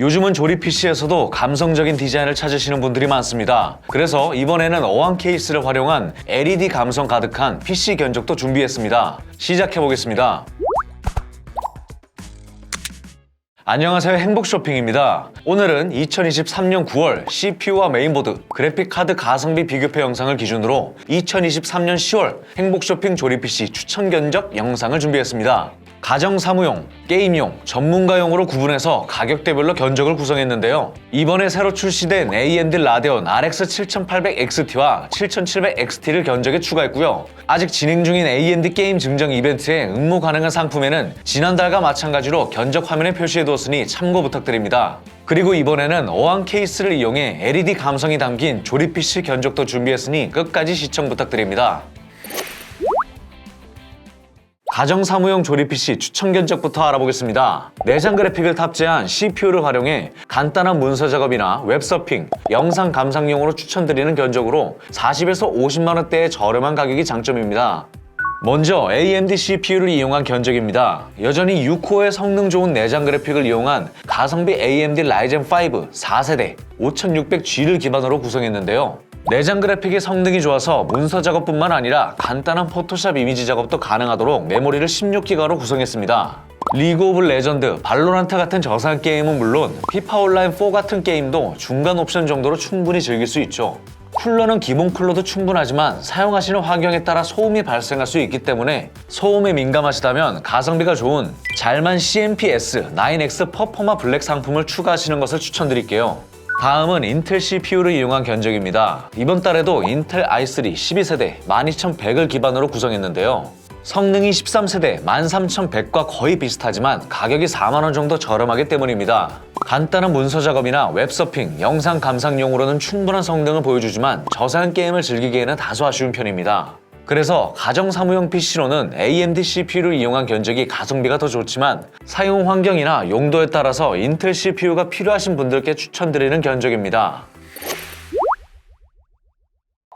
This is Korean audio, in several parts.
요즘은 조립 PC에서도 감성적인 디자인을 찾으시는 분들이 많습니다. 그래서 이번에는 어항 케이스를 활용한 LED 감성 가득한 PC 견적도 준비했습니다. 시작해 보겠습니다. 안녕하세요 행복쇼핑입니다. 오늘은 2023년 9월 CPU와 메인보드, 그래픽카드 가성비 비교표 영상을 기준으로 2023년 10월 행복쇼핑 조립 PC 추천 견적 영상을 준비했습니다. 가정 사무용, 게임용, 전문가용으로 구분해서 가격대별로 견적을 구성했는데요. 이번에 새로 출시된 AMD 라데온 RX 7800XT와 7700XT를 견적에 추가했고요. 아직 진행 중인 AMD 게임 증정 이벤트에 응모 가능한 상품에는 지난달과 마찬가지로 견적 화면에 표시해두었으니 참고 부탁드립니다. 그리고 이번에는 어항 케이스를 이용해 LED 감성이 담긴 조립 PC 견적도 준비했으니 끝까지 시청 부탁드립니다. 가정 사무용 조립 PC 추천 견적부터 알아보겠습니다. 내장 그래픽을 탑재한 CPU를 활용해 간단한 문서 작업이나 웹서핑, 영상 감상용으로 추천드리는 견적으로 40에서 50만 원대의 저렴한 가격이 장점입니다. 먼저 AMD CPU를 이용한 견적입니다. 여전히 6코어의 성능 좋은 내장 그래픽을 이용한 가성비 AMD 라이젠 5 4세대 5600G를 기반으로 구성했는데요. 내장 그래픽의 성능이 좋아서 문서 작업뿐만 아니라 간단한 포토샵 이미지 작업도 가능하도록 메모리를 16기가로 구성했습니다. 리그 오브 레전드, 발로란트 같은 저사양 게임은 물론 피파 온라인 4 같은 게임도 중간 옵션 정도로 충분히 즐길 수 있죠. 쿨러는 기본 쿨러도 충분하지만 사용하시는 환경에 따라 소음이 발생할 수 있기 때문에 소음에 민감하시다면 가성비가 좋은 잘만 CMP-S 9X 퍼포마 블랙 상품을 추가하시는 것을 추천드릴게요. 다음은 인텔 CPU를 이용한 견적입니다. 이번 달에도 인텔 i3 12세대 12100을 기반으로 구성했는데요. 성능이 13세대 13100과 거의 비슷하지만 가격이 4만원 정도 저렴하기 때문입니다. 간단한 문서 작업이나 웹서핑, 영상 감상용으로는 충분한 성능을 보여주지만 저사양 게임을 즐기기에는 다소 아쉬운 편입니다. 그래서 가정 사무용 PC로는 AMD CPU를 이용한 견적이 가성비가 더 좋지만 사용 환경이나 용도에 따라서 인텔 CPU가 필요하신 분들께 추천드리는 견적입니다.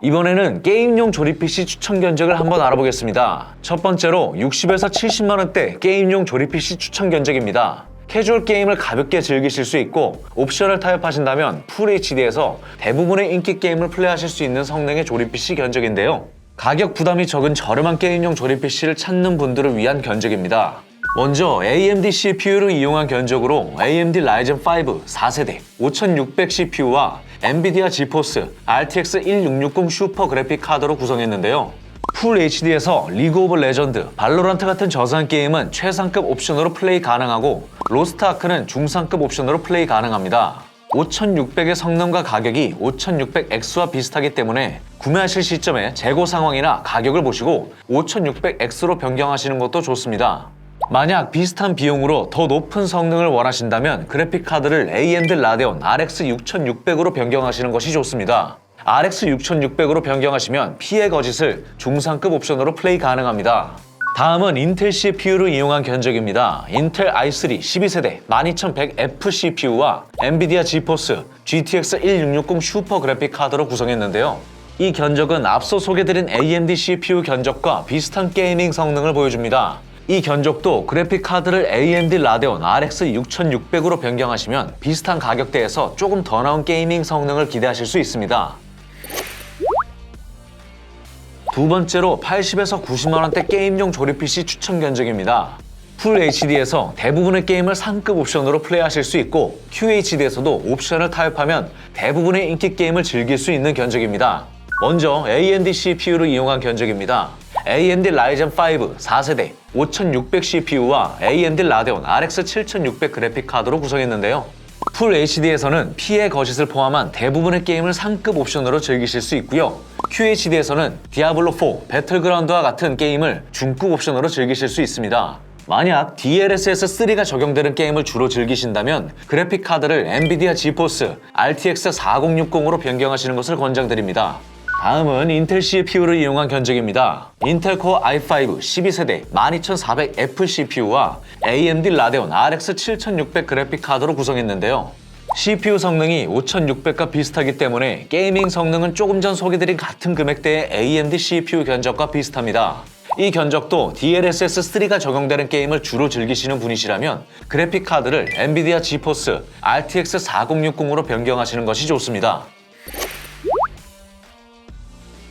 이번에는 게임용 조립 PC 추천 견적을 한번 알아보겠습니다. 첫 번째로 60에서 70만 원대 게임용 조립 PC 추천 견적입니다. 캐주얼 게임을 가볍게 즐기실 수 있고 옵션을 타협하신다면 풀 HD에서 대부분의 인기 게임을 플레이하실 수 있는 성능의 조립 PC 견적인데요. 가격 부담이 적은 저렴한 게임용 조립 PC를 찾는 분들을 위한 견적입니다. 먼저 AMD CPU를 이용한 견적으로 AMD 라이젠 5 4세대 5600 CPU와 엔비디아 지포스 RTX 1660 슈퍼 그래픽 카드로 구성했는데요. 풀 HD에서 리그 오브 레전드, 발로란트 같은 저상 게임은 최상급 옵션으로 플레이 가능하고 로스트 아크는 중상급 옵션으로 플레이 가능합니다. 5600의 성능과 가격이 5600X와 비슷하기 때문에 구매하실 시점에 재고 상황이나 가격을 보시고 5600X로 변경하시는 것도 좋습니다. 만약 비슷한 비용으로 더 높은 성능을 원하신다면 그래픽 카드를 AMD 라데온 RX 6600으로 변경하시는 것이 좋습니다. RX 6600으로 변경하시면 피해 거짓을 중상급 옵션으로 플레이 가능합니다. 다음은 인텔 CPU를 이용한 견적입니다. 인텔 i3 12세대 12100F CPU와 엔비디아 지포스 GTX 1660 슈퍼 그래픽 카드로 구성했는데요. 이 견적은 앞서 소개드린 AMD CPU 견적과 비슷한 게이밍 성능을 보여줍니다. 이 견적도 그래픽 카드를 AMD 라데온 RX 6600으로 변경하시면 비슷한 가격대에서 조금 더 나은 게이밍 성능을 기대하실 수 있습니다. 두 번째로 80에서 90만 원대 게임용 조립 PC 추천 견적입니다. 풀 HD에서 대부분의 게임을 상급 옵션으로 플레이하실 수 있고 QHD에서도 옵션을 타협하면 대부분의 인기 게임을 즐길 수 있는 견적입니다. 먼저 AMD CPU를 이용한 견적입니다. AMD 라이젠 5 4세대 5600 CPU와 AMD 라데온 RX 7600 그래픽 카드로 구성했는데요. 풀 HD에서는 피해 거짓을 포함한 대부분의 게임을 상급 옵션으로 즐기실 수 있고요. QHD에서는 디아블로4, 배틀그라운드와 같은 게임을 중급 옵션으로 즐기실 수 있습니다. 만약 DLSS 3가 적용되는 게임을 주로 즐기신다면 그래픽 카드를 엔비디아 지포스 RTX 4060으로 변경하시는 것을 권장드립니다. 다음은 인텔 CPU를 이용한 견적입니다. 인텔 코어 i5 12세대 12400F CPU와 AMD 라데온 RX 7600 그래픽 카드로 구성했는데요. CPU 성능이 5600과 비슷하기 때문에 게이밍 성능은 조금 전 소개드린 같은 금액대의 AMD CPU 견적과 비슷합니다. 이 견적도 DLSS 3가 적용되는 게임을 주로 즐기시는 분이시라면 그래픽 카드를 엔비디아 지포스 RTX 4060으로 변경하시는 것이 좋습니다.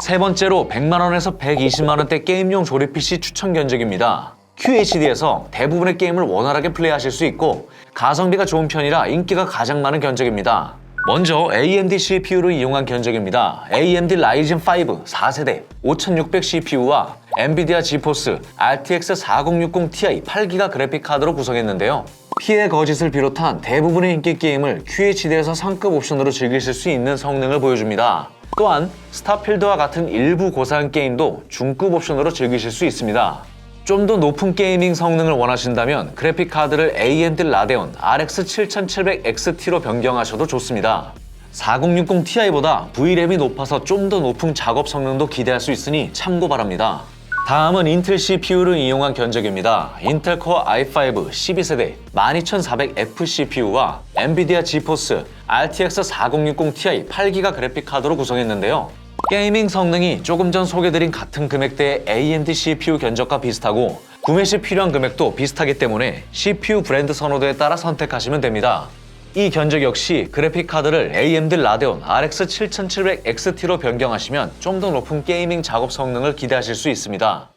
세 번째로 100만 원에서 120만 원대 게임용 조립 PC 추천 견적입니다. QHD에서 대부분의 게임을 원활하게 플레이하실 수 있고 가성비가 좋은 편이라 인기가 가장 많은 견적입니다. 먼저 AMD CPU를 이용한 견적입니다. AMD Ryzen 5 4세대 5600 CPU와 엔비디아 지포스 RTX 4060 Ti 8기가 그래픽 카드로 구성했는데요. 피해 거짓을 비롯한 대부분의 인기 게임을 QHD에서 상급 옵션으로 즐기실 수 있는 성능을 보여줍니다. 또한 스타필드와 같은 일부 고사양 게임도 중급 옵션으로 즐기실 수 있습니다. 좀 더 높은 게이밍 성능을 원하신다면 그래픽 카드를 AMD 라데온 RX 7700XT로 변경하셔도 좋습니다. 4060 Ti보다 V램이 높아서 좀 더 높은 작업 성능도 기대할 수 있으니 참고 바랍니다. 다음은 인텔 CPU를 이용한 견적입니다. 인텔 코어 i5 12세대 12400F CPU와 엔비디아 지포스 RTX 4060 Ti 8기가 그래픽 카드로 구성했는데요. 게이밍 성능이 조금 전 소개드린 같은 금액대의 AMD CPU 견적과 비슷하고 구매 시 필요한 금액도 비슷하기 때문에 CPU 브랜드 선호도에 따라 선택하시면 됩니다. 이 견적 역시 그래픽 카드를 AMD 라데온 RX 7700XT로 변경하시면 좀 더 높은 게이밍 작업 성능을 기대하실 수 있습니다.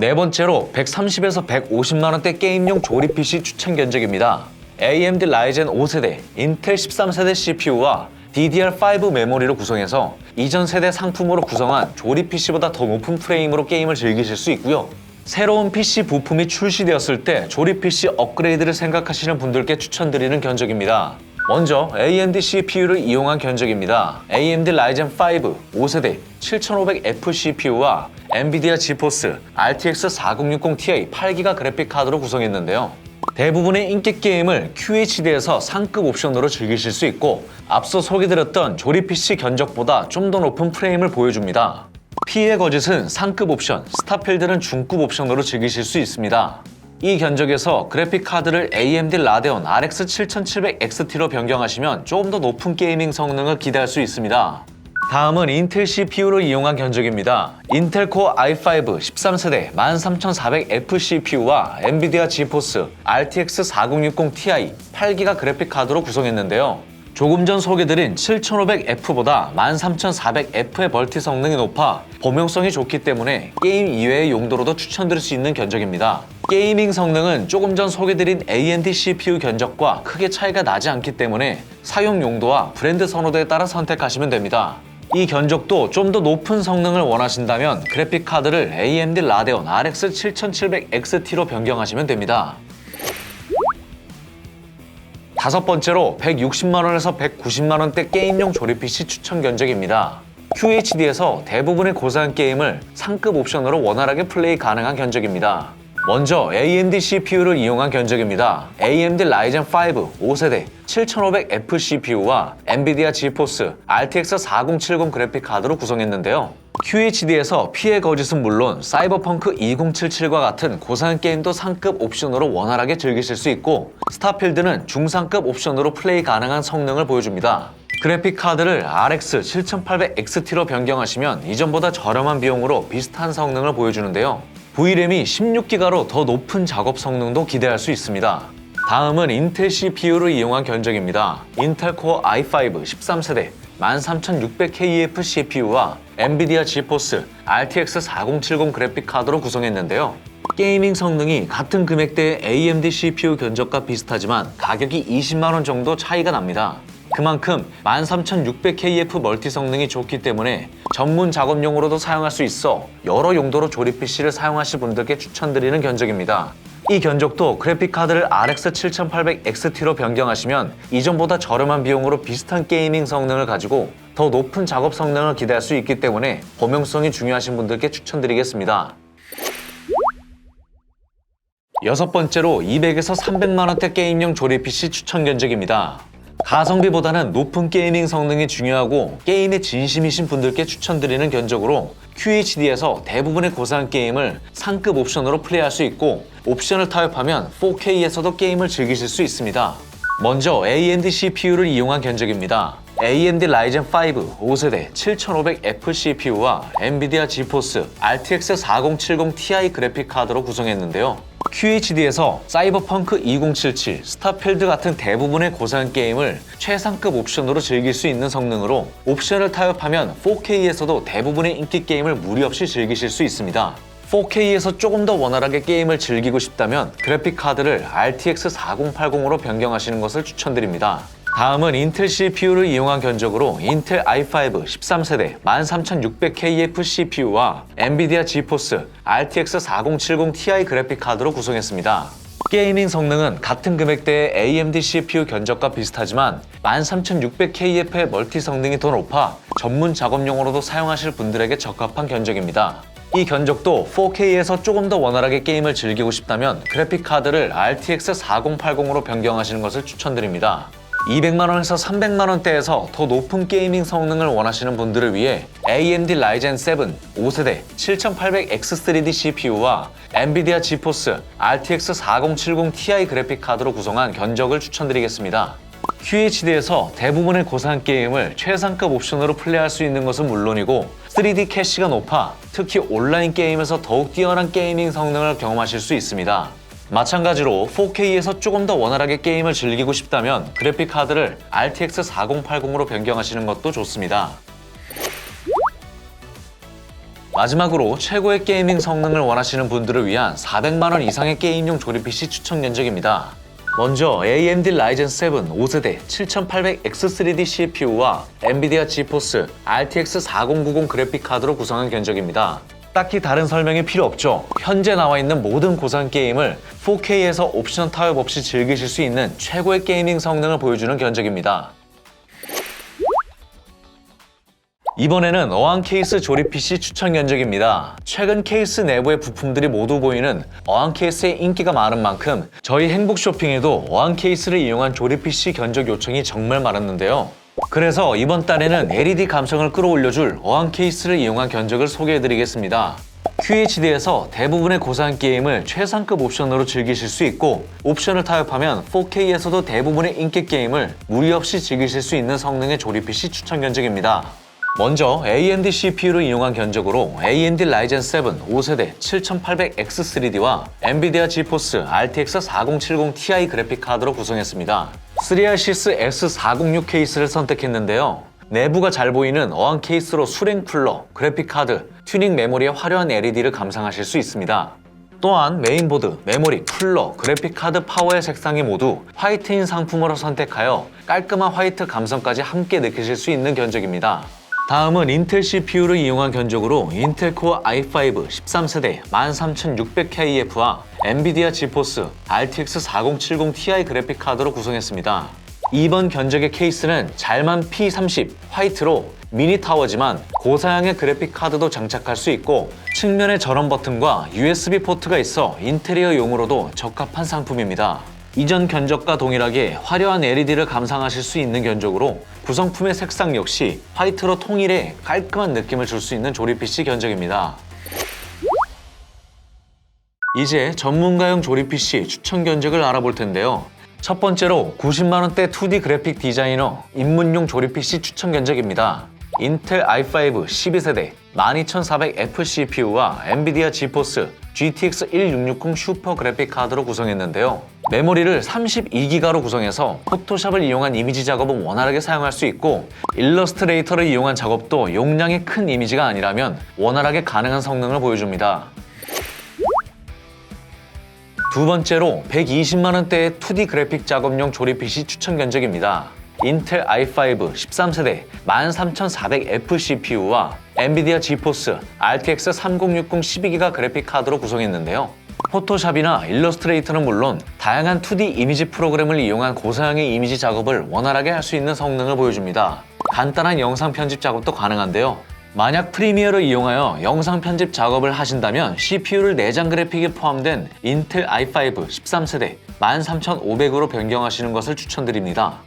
네 번째로 130에서 150만 원대 게임용 조립 PC 추천 견적입니다. AMD 라이젠 5세대, 인텔 13세대 CPU와 DDR5 메모리로 구성해서 이전 세대 상품으로 구성한 조립 PC보다 더 높은 프레임으로 게임을 즐기실 수 있고요. 새로운 PC 부품이 출시되었을 때 조립 PC 업그레이드를 생각하시는 분들께 추천드리는 견적입니다. 먼저 AMD CPU를 이용한 견적입니다. AMD Ryzen 5 5세대 7500F CPU와 엔비디아 지포스 RTX 4060 Ti 8기가 그래픽 카드로 구성했는데요. 대부분의 인기 게임을 QHD에서 상급 옵션으로 즐기실 수 있고 앞서 소개드렸던 조립 PC 견적보다 좀 더 높은 프레임을 보여줍니다. 피해 거짓은 상급 옵션, 스타필드는 중급 옵션으로 즐기실 수 있습니다. 이 견적에서 그래픽 카드를 AMD 라데온 RX 7700XT로 변경하시면 조금 더 높은 게이밍 성능을 기대할 수 있습니다. 다음은 인텔 CPU를 이용한 견적입니다. 인텔 코어 i5 13세대 13400F CPU와 엔비디아 지포스 RTX 4060 Ti 8기가 그래픽 카드로 구성했는데요. 조금 전 소개드린 7500F보다 13400F의 멀티 성능이 높아 범용성이 좋기 때문에 게임 이외의 용도로도 추천드릴 수 있는 견적입니다. 게이밍 성능은 조금 전 소개드린 AMD CPU 견적과 크게 차이가 나지 않기 때문에 사용 용도와 브랜드 선호도에 따라 선택하시면 됩니다. 이 견적도 좀 더 높은 성능을 원하신다면 그래픽 카드를 AMD 라데온 RX 7700XT로 변경하시면 됩니다. 다섯 번째로 160만 원에서 190만 원대 게임용 조립 PC 추천 견적입니다. QHD에서 대부분의 고사양 게임을 상급 옵션으로 원활하게 플레이 가능한 견적입니다. 먼저 AMD CPU를 이용한 견적입니다. AMD Ryzen 5 5세대 7500F CPU와 엔비디아 지포스 RTX 4070 그래픽 카드로 구성했는데요. QHD에서 피해 거짓은 물론 사이버펑크 2077과 같은 고사양 게임도 상급 옵션으로 원활하게 즐기실 수 있고 스타필드는 중상급 옵션으로 플레이 가능한 성능을 보여줍니다. 그래픽 카드를 RX 7800XT로 변경하시면 이전보다 저렴한 비용으로 비슷한 성능을 보여주는데요. V램이 16기가로 더 높은 작업 성능도 기대할 수 있습니다. 다음은 인텔 CPU를 이용한 견적입니다. 인텔 코어 i5 13세대 13600KF CPU와 엔비디아 지포스 RTX 4070 그래픽 카드로 구성했는데요. 게이밍 성능이 같은 금액대의 AMD CPU 견적과 비슷하지만 가격이 20만원 정도 차이가 납니다. 그만큼 13600KF 멀티 성능이 좋기 때문에 전문 작업용으로도 사용할 수 있어 여러 용도로 조립 PC를 사용하실 분들께 추천드리는 견적입니다. 이 견적도 그래픽 카드를 RX 7800XT로 변경하시면 이전보다 저렴한 비용으로 비슷한 게이밍 성능을 가지고 더 높은 작업 성능을 기대할 수 있기 때문에 범용성이 중요하신 분들께 추천드리겠습니다. 여섯 번째로 200에서 300만 원대 게임용 조립 PC 추천 견적입니다. 가성비보다는 높은 게이밍 성능이 중요하고 게임에 진심이신 분들께 추천드리는 견적으로 QHD에서 대부분의 고사양 게임을 상급 옵션으로 플레이할 수 있고 옵션을 타협하면 4K에서도 게임을 즐기실 수 있습니다. 먼저 AMD CPU를 이용한 견적입니다. AMD 라이젠 5 5세대 7500F CPU와 엔비디아 지포스 RTX 4070 Ti 그래픽 카드로 구성했는데요. QHD에서 사이버펑크 2077, 스타필드 같은 대부분의 고사양 게임을 최상급 옵션으로 즐길 수 있는 성능으로 옵션을 타협하면 4K에서도 대부분의 인기 게임을 무리 없이 즐기실 수 있습니다. 4K에서 조금 더 원활하게 게임을 즐기고 싶다면 그래픽 카드를 RTX 4080으로 변경하시는 것을 추천드립니다. 다음은 인텔 CPU를 이용한 견적으로 인텔 i5 13세대 13600KF CPU와 엔비디아 지포스 RTX 4070 Ti 그래픽 카드로 구성했습니다. 게이밍 성능은 같은 금액대의 AMD CPU 견적과 비슷하지만 13600KF의 멀티 성능이 더 높아 전문 작업용으로도 사용하실 분들에게 적합한 견적입니다. 이 견적도 4K에서 조금 더 원활하게 게임을 즐기고 싶다면 그래픽 카드를 RTX 4080으로 변경하시는 것을 추천드립니다. 200만원에서 300만원대에서 더 높은 게이밍 성능을 원하시는 분들을 위해 AMD 라이젠 7 5세대 7800X3D CPU와 엔비디아 지포스 RTX 4070 Ti 그래픽 카드로 구성한 견적을 추천드리겠습니다. QHD에서 대부분의 고사양 게임을 최상급 옵션으로 플레이할 수 있는 것은 물론이고 3D 캐시가 높아 특히 온라인 게임에서 더욱 뛰어난 게이밍 성능을 경험하실 수 있습니다. 마찬가지로 4K에서 조금 더 원활하게 게임을 즐기고 싶다면 그래픽 카드를 RTX 4080으로 변경하시는 것도 좋습니다. 마지막으로 최고의 게이밍 성능을 원하시는 분들을 위한 400만원 이상의 게임용 조립 PC 추천 견적입니다. 먼저 AMD 라이젠 7 5세대 7800X3D CPU와 엔비디아 지포스 RTX 4090 그래픽 카드로 구성한 견적입니다. 딱히 다른 설명이 필요 없죠. 현재 나와 있는 모든 고산 게임을 4K에서 옵션 타협 없이 즐기실 수 있는 최고의 게이밍 성능을 보여주는 견적입니다. 이번에는 어항 케이스 조립 PC 추천 견적입니다. 최근 케이스 내부의 부품들이 모두 보이는 어항 케이스의 인기가 많은 만큼 저희 행복 쇼핑에도 어항 케이스를 이용한 조립 PC 견적 요청이 정말 많았는데요. 그래서 이번 달에는 LED 감성을 끌어올려줄 어항 케이스를 이용한 견적을 소개해드리겠습니다. QHD에서 대부분의 고사양 게임을 최상급 옵션으로 즐기실 수 있고 옵션을 타협하면 4K에서도 대부분의 인기 게임을 무리 없이 즐기실 수 있는 성능의 조립 PC 추천 견적입니다. 먼저 AMD CPU를 이용한 견적으로 AMD 라이젠 7 5세대 7800X3D와 엔비디아 지포스 RTX 4070 Ti 그래픽 카드로 구성했습니다. 3RCS S406 케이스를 선택했는데요. 내부가 잘 보이는 어항 케이스로 수랭 쿨러, 그래픽 카드, 튜닝 메모리의 화려한 LED를 감상하실 수 있습니다. 또한 메인보드, 메모리, 쿨러, 그래픽 카드 파워의 색상이 모두 화이트인 상품으로 선택하여 깔끔한 화이트 감성까지 함께 느끼실 수 있는 견적입니다. 다음은 인텔 CPU를 이용한 견적으로 인텔 코어 i5 13세대 13600KF와 엔비디아 지포스 RTX 4070 Ti 그래픽 카드로 구성했습니다. 이번 견적의 케이스는 잘만 P30 화이트로 미니 타워지만 고사양의 그래픽 카드도 장착할 수 있고 측면에 전원 버튼과 USB 포트가 있어 인테리어용으로도 적합한 상품입니다. 이전 견적과 동일하게 화려한 LED를 감상하실 수 있는 견적으로 구성품의 색상 역시 화이트로 통일해 깔끔한 느낌을 줄 수 있는 조립 PC 견적입니다. 이제 전문가용 조립 PC 추천 견적을 알아볼 텐데요. 첫 번째로 90만원대 2D 그래픽 디자이너 입문용 조립 PC 추천 견적입니다. 인텔 i5 12세대 12400F CPU와 엔비디아 지포스 GTX 1660 슈퍼 그래픽 카드로 구성했는데요. 메모리를 32기가로 구성해서 포토샵을 이용한 이미지 작업은 원활하게 사용할 수 있고 일러스트레이터를 이용한 작업도 용량이 큰 이미지가 아니라면 원활하게 가능한 성능을 보여줍니다. 두 번째로 120만원대의 2D 그래픽 작업용 조립 PC 추천 견적입니다. 인텔 i5 13세대 13400F CPU와 엔비디아 지포스 RTX 3060 12기가 그래픽 카드로 구성했는데요. 포토샵이나 일러스트레이터는 물론 다양한 2D 이미지 프로그램을 이용한 고사양의 이미지 작업을 원활하게 할 수 있는 성능을 보여줍니다. 간단한 영상 편집 작업도 가능한데요. 만약 프리미어를 이용하여 영상 편집 작업을 하신다면 CPU를 내장 그래픽이 포함된 인텔 i5 13세대 13500으로 변경하시는 것을 추천드립니다.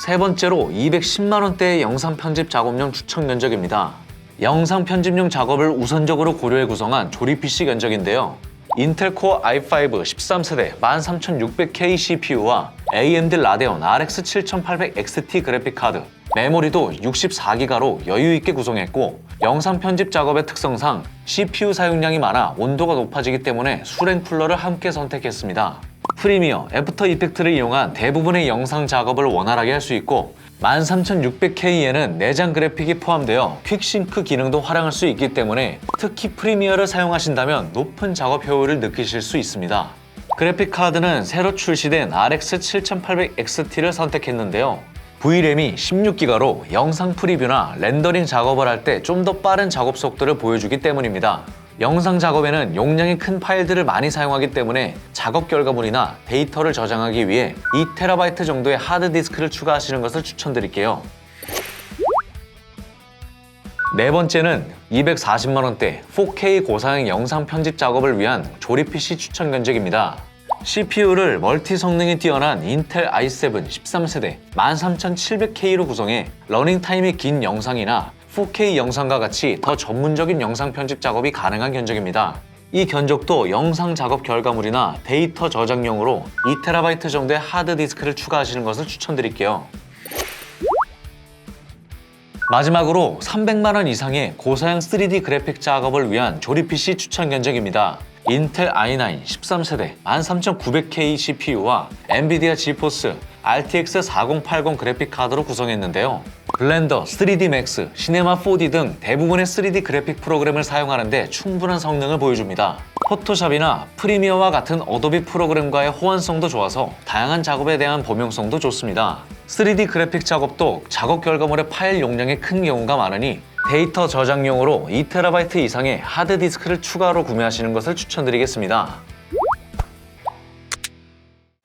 세 번째로 210만 원대의 영상 편집 작업용 추천 견적입니다. 영상 편집용 작업을 우선적으로 고려해 구성한 조립 PC 견적인데요. 인텔 코어 i5 13세대 13600K CPU와 AMD 라데온 RX 7800XT 그래픽 카드, 메모리도 64기가로 여유 있게 구성했고 영상 편집 작업의 특성상 CPU 사용량이 많아 온도가 높아지기 때문에 수랭 쿨러를 함께 선택했습니다. 프리미어, 애프터 이펙트를 이용한 대부분의 영상 작업을 원활하게 할 수 있고 13600K에는 내장 그래픽이 포함되어 퀵싱크 기능도 활용할 수 있기 때문에 특히 프리미어를 사용하신다면 높은 작업 효율을 느끼실 수 있습니다. 그래픽 카드는 새로 출시된 RX 7800XT를 선택했는데요. VRAM이 16기가로 영상 프리뷰나 렌더링 작업을 할 때 좀 더 빠른 작업 속도를 보여주기 때문입니다. 영상 작업에는 용량이 큰 파일들을 많이 사용하기 때문에 작업 결과물이나 데이터를 저장하기 위해 2TB 정도의 하드디스크를 추가하시는 것을 추천드릴게요. 네 번째는 240만원대 4K 고사양 영상 편집 작업을 위한 조립 PC 추천 견적입니다. CPU를 멀티 성능이 뛰어난 인텔 i7 13세대 13700K로 구성해 러닝 타임이 긴 영상이나 4K 영상과 같이 더 전문적인 영상 편집 작업이 가능한 견적입니다. 이 견적도 영상 작업 결과물이나 데이터 저장용으로 2TB 정도의 하드디스크를 추가하시는 것을 추천드릴게요. 마지막으로 300만원 이상의 고사양 3D 그래픽 작업을 위한 조립 PC 추천 견적입니다. 인텔 i9 13세대 13900K CPU와 엔비디아 지포스 RTX 4080 그래픽 카드로 구성했는데요. 블렌더, 3D 맥스, 시네마 4D 등 대부분의 3D 그래픽 프로그램을 사용하는데 충분한 성능을 보여줍니다. 포토샵이나 프리미어와 같은 어도비 프로그램과의 호환성도 좋아서 다양한 작업에 대한 범용성도 좋습니다. 3D 그래픽 작업도 작업 결과물의 파일 용량이 큰 경우가 많으니 데이터 저장용으로 2TB 이상의 하드디스크를 추가로 구매하시는 것을 추천드리겠습니다.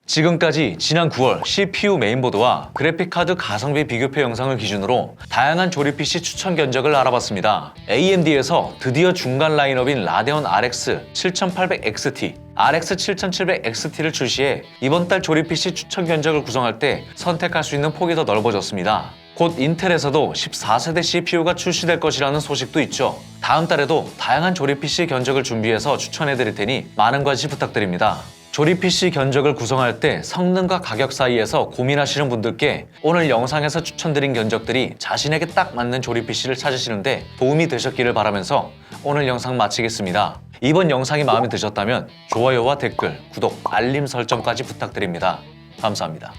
지금까지 지난 9월 CPU 메인보드와 그래픽카드 가성비 비교표 영상을 기준으로 다양한 조립 PC 추천 견적을 알아봤습니다. AMD에서 드디어 중간 라인업인 라데온 RX 7800XT, RX 7700XT를 출시해 이번 달 조립 PC 추천 견적을 구성할 때 선택할 수 있는 폭이 더 넓어졌습니다. 곧 인텔에서도 14세대 CPU가 출시될 것이라는 소식도 있죠. 다음 달에도 다양한 조립 PC 견적을 준비해서 추천해 드릴 테니 많은 관심 부탁드립니다. 조립 PC 견적을 구성할 때 성능과 가격 사이에서 고민하시는 분들께 오늘 영상에서 추천드린 견적들이 자신에게 딱 맞는 조립 PC를 찾으시는데 도움이 되셨기를 바라면서 오늘 영상 마치겠습니다. 이번 영상이 마음에 드셨다면 좋아요와 댓글, 구독, 알림 설정까지 부탁드립니다. 감사합니다.